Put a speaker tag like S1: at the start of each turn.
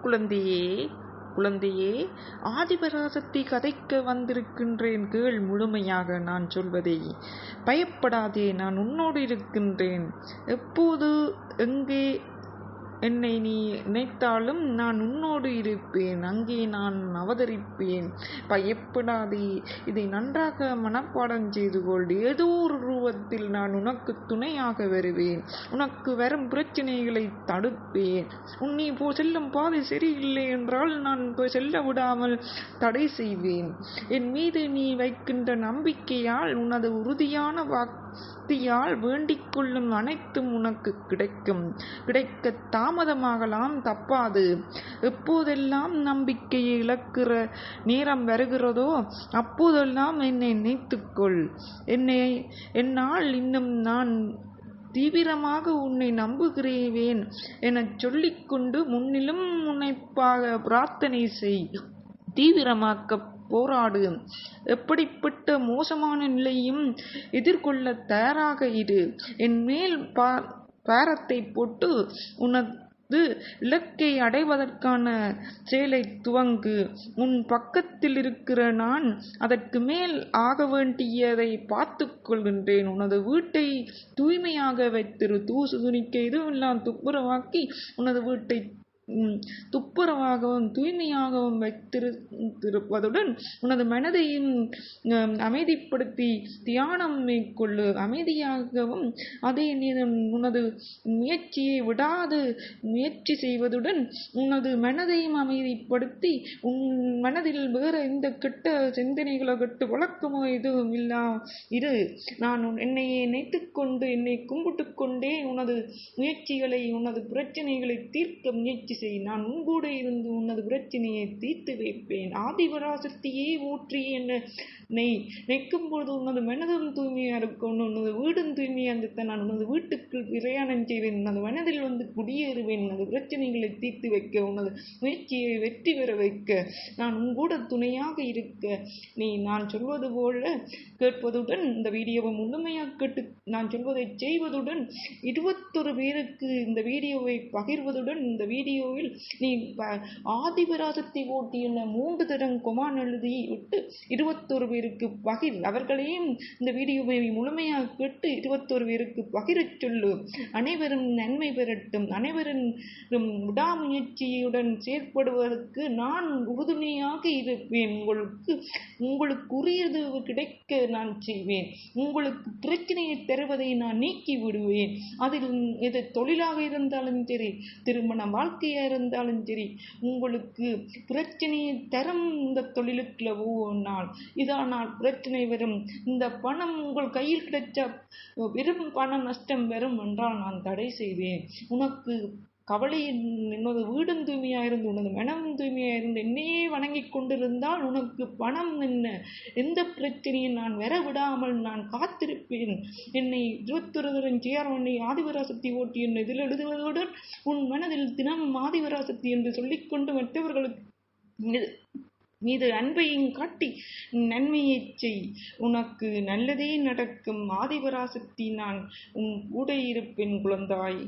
S1: குழந்தையே குழந்தையே ஆதிபராசத்தை கதைக்க வந்திருக்கின்றேன். கேள் முழுமையாக நான் சொல்வதை. பயப்படாதே நான் உன்னோடு இருக்கின்றேன். எப்போது எங்கே என்னை நீ நினைத்தாலும் நான் உன்னோடு இருப்பேன். அங்கே நான் அவதரிப்பேன். பயப்படாதே. இதை நன்றாக மனப்பாடம் செய்து கொள். ஏதோ ஒரு ரூபத்தில் நான் உனக்கு துணையாக வருவேன். உனக்கு வரும் பிரச்சனைகளை தடுப்பேன். உன் நீ போ செல்லும் பாதை சரியில்லை என்றால் நான் போய் செல்ல விடாமல் தடை செய்வேன். என் மீது நீ வைக்கின்ற நம்பிக்கையால் உனது உறுதியான வாக்தியால் வேண்டிக் கொள்ளும் அனைத்தும் உனக்கு கிடைக்கும். கிடைக்கத்தான் தாமதமாகலாம் தப்பாது. எப்போதெல்லாம் நம்பிக்கையை இழக்கிற நேரம் வருகிறதோ அப்போதெல்லாம் என்னை நினைத்துக்கொள். என்னை என்னால் இன்னும் நான் தீவிரமாக உன்னை நம்புகிறேன் எனச் சொல்லிக்கொண்டு முன்னிலும் முனைப்பாக பிரார்த்தனை செய். தீவிரமாக்க போராடு. எப்படிப்பட்ட மோசமான நிலையும் எதிர்கொள்ள தயாராக இரு. என் மேல் பா பேரத்தை போட்டு உனது இலக்கை அடைவதற்கான செயலை துவங்கு. உன் பக்கத்தில் இருக்கிற நான் அதற்கு மேல் ஆக வேண்டியதை பார்த்து கொள்கின்றேன் உனது வீட்டை தூய்மையாக வைத்திரு. தூசு துணிக்க இதுவெல்லாம் துப்புரவாக்கி உனது வீட்டை துப்புரவாகவும் தூய்மையாகவும் வைத்திருப்பதுடன் உனது மனதையும் அமைதிப்படுத்தி தியானம் மேற்கொள்ளு. அமைதியாகவும் அதே நேரம் உனது முயற்சியை விடாது. முயற்சி செய்வதுடன் உனது மனதையும் அமைதிப்படுத்தி உன் மனதில் வேறு எந்த கெட்ட சிந்தனைகளோ கெட்ட வழக்கமோ எதுவும் இல்லா. இரு. நான் என்னையே நினைத்துக்கொண்டு என்னை கும்பிட்டு கொண்டே உனது முயற்சிகளை உனது பிரச்சனைகளை தீர்க்க முயற்சி செய் நான் உன்கூட இருந்து உனது பிரச்சனையை தீர்த்து வைப்பேன். ஆதிபராசக்தியே ஊற்றி என்னை நிற்கும் பொழுது உனது மனதும் தூய்மையா இருக்கும். உனது வீடும் தூய்மையா இருந்த நான் உனது வீட்டுக்குள் பிரயாணம் செய்வேன். உனது மனதில் வந்து குடியேறுவேன். உனது பிரச்சனைகளை தீர்த்து வைக்க உனது முயற்சியை வெற்றி பெற வைக்க நான் உன்கூட துணையாக இருக்க. நீ நான் சொல்வது போல கேட்பதுடன் இந்த வீடியோவை முழுமையாக கேட்டு நான் சொல்வதை செய்வதுடன் இருபத்தொரு பேருக்கு இந்த வீடியோவை பகிர்வதுடன் இந்த வீடியோ வீடியோவில் நீ ஆதிபராசத்தை ஓட்டியுள்ள மூன்று தரம் கொமான் எழுதி விட்டு இருபத்தொரு பேருக்கு பகிர். அவர்களையும் இந்த வீடியோவை முழுமையாக கேட்டு இருபத்தொரு பேருக்கு பகிரச் சொல்லு. அனைவரும் நன்மை பெறட்டும். அனைவரும் விடாமுயற்சியுடன் செயற்படுவதற்கு நான் உறுதுணையாக இருப்பேன். உங்களுக்கு உங்களுக்கு உரியது கிடைக்க நான் செய்வேன். உங்களுக்கு பிரச்சனையை தருவதை நான் நீக்கி விடுவேன். அதில் எது தொழிலாக இருந்தாலும் சரி திருமண வாழ்க்கை வாழ்க்கையாக இருந்தாலும் சரி உங்களுக்கு பிரச்சனையை தரும் இந்த தொழிலுக்குள்ள ஒவ்வொரு நாள் இதனால் பிரச்சனை வரும். இந்த பணம் உங்கள் கையில் கிடைச்ச வெறும் பண நஷ்டம் வரும் என்றால் நான் தடை செய்வேன். உனக்கு கவலையின் உன்னது வீடும் தூய்மையாக இருந்து உனது மனமும் தூய்மையாக இருந்து என்னையே வணங்கி கொண்டிருந்தால் உனக்கு பணம் என்ன? எந்த பிரச்சனையும் நான் வர விடாமல் நான் காத்திருப்பேன். என்னை இருபத்தொருவரும் சேரவனை ஆதிவராசக்தி ஓட்டி என்னை இதில் எழுதுவதுடன் உன் மனதில் தினமும் ஆதிவராசக்தி என்று சொல்லிக்கொண்டு மற்றவர்களுக்கு மீது அன்பையும் காட்டி நன்மையை செய். உனக்கு நல்லதே நடக்கும். ஆதிபராசக்தி நான் உன் கூட இருப்பேன் குழந்தாய்.